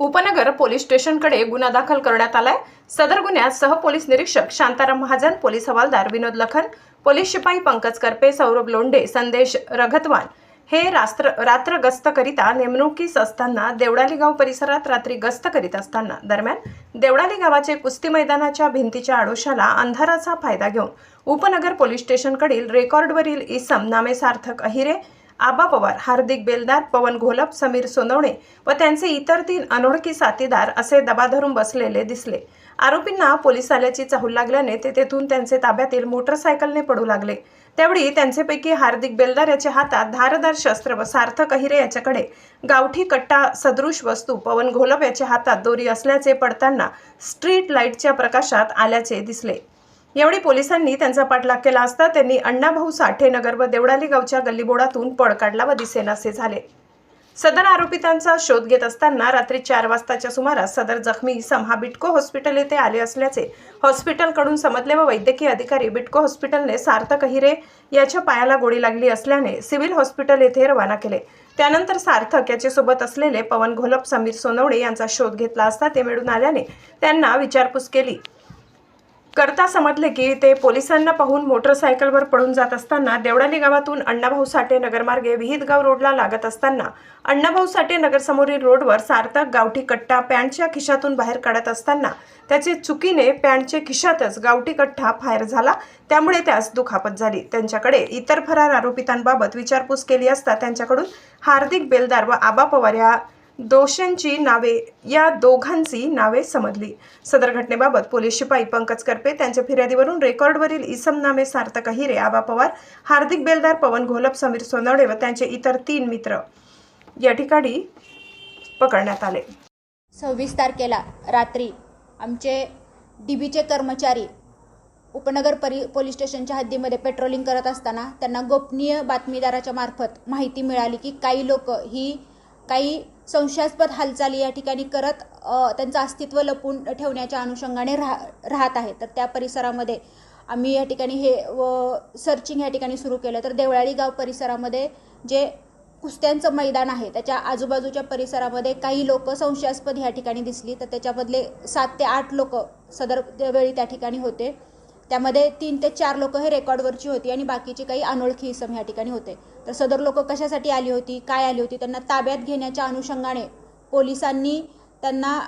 उपनगर पोलीस स्टेशनकडे गुन्हा दाखल करण्यात आलाय. सदर गुन्ह्यात सह पोलीस निरीक्षक शांताराम महाजन पोलीस हवालदार विनोद लखन पोलीस शिपाई पंकज करपे सौरभ लोंढे संदेश रघतवान. हे रात्र रात्र गस्त करिता नेमणुकीस असताना देवडाली गाव परिसरात रात्री गस्त करीत असताना दरम्यान देवडाली गावाचे कुस्ती मैदानाच्या भिंतीच्या आडोशाला अंधाराचा फायदा घेऊन उपनगर पोलीस स्टेशनकडील रेकॉर्डवरील इसम नामे सार्थक अहिरे आबा पवार हार्दिक बेलदार पवन घोलप समीर सोनवणे व त्यांचे इतर तीन अनोळखी साथीदार असे दबा धरून बसलेले दिसले. आरोपींना पोलीस आल्याची चाहूल लागल्याने ते तेथून त्यांचे ताब्यातील मोटरसायकलने पडू लागले. त्यावेळी त्यांचेपैकी हार्दिक बेलदार याच्या हातात धारदार शस्त्र व सार्थक अहिरे याच्याकडे गावठी कट्टा सदृश वस्तू पवन घोलप याच्या हातात दोरी असल्याचे पडताना स्ट्रीट लाईटच्या प्रकाशात आल्याचे दिसले. यावेळी पोलिसांनी त्यांचा पाठलाग केला असता त्यांनी अण्णाभाऊ साठे नगर व देवडाली गावच्या गल्लीबोडातून पळ काढला व दिसेनासे झाले. सदर आरोपितांचा शोध घेत असताना रात्री चार वाजताच्या सुमारास सदर जखमी सम हा बिटको हॉस्पिटल येथे आले असल्याचे हॉस्पिटलकडून समजले व वैद्यकीय अधिकारी बिटको हॉस्पिटलने सार्थक हिरे याच्या पायाला गोळी लागली असल्याने सिव्हिल हॉस्पिटल येथे रवाना केले. त्यानंतर सार्थक याच्यासोबत असलेले पवन घोलप समीर सोनवणे यांचा शोध घेतला असता ते मिळून आल्याने त्यांना विचारपूस केली. करता समजले की ते पोलिसांना पाहून मोटरसायकलवर पडून जात असताना देवडाली गावातून अण्णाभाऊ साठे नगरमार्गे विहितगाव रोडला लागत असताना अण्णाभाऊ साठे नगरसमोरील रोडवर सार्थक गावठी कट्टा पॅन्टच्या खिशातून बाहेर काढत असताना त्याचे चुकीने पॅन्टच्या खिशातच गावठी कट्टा फायर झाला. त्यामुळे त्यास दुखापत झाली. त्यांच्याकडे इतर फरार आरोपितांबाबत विचारपूस केली असता त्यांच्याकडून हार्दिक बेलदार व आबा पवार या दोषांची नावे या दोघांची नावे समजली. सदर घटनेबाबत पोलीस शिपाई पंकज करपे त्यांच्या फिर्यादीवरून रेकॉर्डवरील इसम नामे सार्थक हिरे आबा पवार हार्दिक बेलदार पवन घोलप समीर सोनवणे व त्यांचे इतर तीन मित्र या ठिकाणी पकडण्यात आले. सव्वीस तारखेला रात्री आमचे डी बीचे कर्मचारी उपनगर परि पोलीस स्टेशनच्या हद्दीमध्ये पेट्रोलिंग करत असताना त्यांना गोपनीय बातमीदाराच्या मार्फत माहिती मिळाली की काही लोक ही काही संशयास्पद हालचाली या ठिकाणी करत त्यांचं अस्तित्व लपून ठेवण्याच्या अनुषंगाने राह राहत आहे तर त्या परिसरामध्ये आम्ही या ठिकाणी हे व सर्चिंग या ठिकाणी सुरू केलं. तर देवळाळी गाव परिसरामध्ये जे कुस्त्यांचं मैदान आहे त्याच्या आजूबाजूच्या परिसरामध्ये काही लोक संशयास्पद ह्या ठिकाणी दिसली. तर त्याच्यामधले सात ते आठ लोक सदर वेळी त्या ठिकाणी होते. त्यामध्ये तीन ते चार लोक हे रेकॉर्डवरची होती आणि बाकीचे काही अनोळखी इसम ह्या ठिकाणी होते. तर सदर लोक कशासाठी आली होती काय आली होती त्यांना ताब्यात घेण्याच्या अनुषंगाने पोलिसांनी त्यांना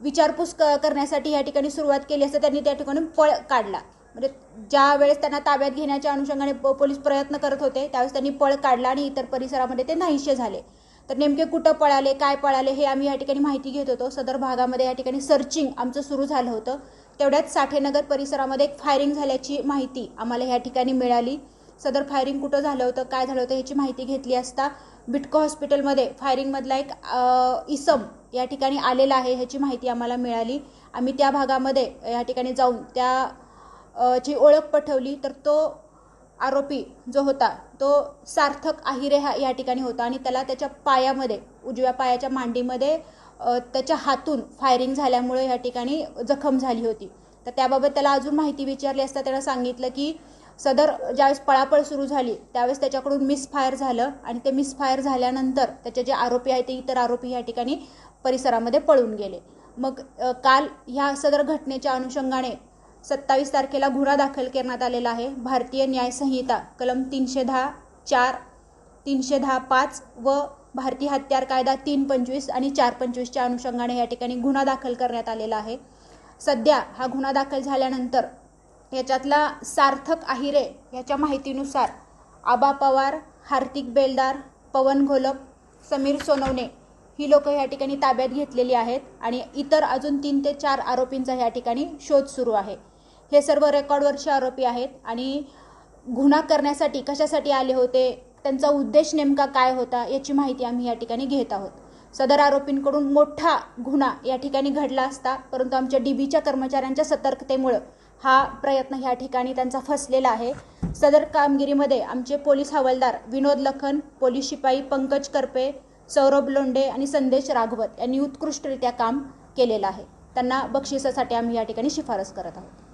विचारपूस क करण्यासाठी या ठिकाणी सुरुवात केली असता त्यांनी त्या ठिकाणी पळ काढला. म्हणजे ज्या वेळेस त्यांना ताब्यात घेण्याच्या अनुषंगाने प- पोलीस प्रयत्न करत होते त्यावेळेस त्यांनी पळ काढला आणि इतर परिसरामध्ये ते नाहीसे झाले. तर नेमके कुठं पळाले काय पळाले हे आम्ही या ठिकाणी माहिती घेत होतो. सदर भागामध्ये या ठिकाणी सर्चिंग आमचं सुरू झालं होतं. तेवढ्यात साठेनगर परिसरामध्ये एक फायरिंग झाल्याची माहिती आम्हाला ह्या ठिकाणी मिळाली. सदर फायरिंग कुठं झालं होतं काय झालं होतं ह्याची माहिती घेतली असता बिटको हॉस्पिटलमध्ये फायरिंगमधला एक इसम या ठिकाणी आलेला आहे ह्याची माहिती आम्हाला मिळाली. आम्ही त्या भागामध्ये या ठिकाणी जाऊन त्या ची ओळख पटवली तर तो आरोपी जो होता तो सार्थक आहिरे हा या ठिकाणी होता आणि त्याला त्याच्या पायामध्ये उजव्या पायाच्या मांडीमध्ये त्याच्या हातून फायरिंग झाल्यामुळे या ठिकाणी जखम झाली होती. तर त्याबाबत त्याला अजून माहिती विचारली असता त्यानं सांगितलं की सदर ज्यावेळेस पळापळ सुरू झाली त्यावेळेस त्याच्याकडून मिसफायर झालं आणि ते मिसफायर झाल्यानंतर त्याचे जे आरोपी आहेत ते इतर आरोपी या ठिकाणी परिसरामध्ये पळून गेले. मग काल ह्या सदर घटनेच्या अनुषंगाने सत्तावीस तारखेला गुन्हा दाखल करण्यात आलेला आहे. भारतीय न्यायसंहिता कलम तीनशे दहा चार तीनशे दहा पाच व भारतीय हत्यार कायदा तीन पंचवीस आणि चार पंचवीसच्या अनुषंगाने या ठिकाणी गुन्हा दाखल करण्यात आलेला आहे. सध्या हा गुन्हा दाखल झाल्यानंतर याच्यातला सार्थक आहिरे याच्या माहितीनुसार आबा पवार हार्दिक बेलदार पवन घोलप समीर सोनवणे ही लोक या ठिकाणी ताब्यात घेतलेली आहेत आणि इतर अजून तीन ते चार आरोपींचा या ठिकाणी शोध सुरू आहे. हे सर्व रेकॉर्डवरचे आरोपी आहेत आणि गुन्हा करण्यासाठी कशासाठी आले होते त्यांचा उद्देश नेमका काय होता याची माहिती आम्ही या ठिकाणी घेत आहोत. सदर आरोपींकडून मोठा गुन्हा या ठिकाणी घडला असता परंतु आमच्या डी बीच्या कर्मचाऱ्यांच्या सतर्कतेमुळं हा प्रयत्न ह्या ठिकाणी त्यांचा फसलेला आहे. सदर कामगिरीमध्ये आमचे पोलीस हवालदार विनोद लखन पोलीस शिपाई पंकज करपे सौरभ लोंडे आणि संदेश राघवत यांनी उत्कृष्टरित्या काम केलेलं आहे. त्यांना बक्षिसासाठी आम्ही या ठिकाणी शिफारस करत आहोत.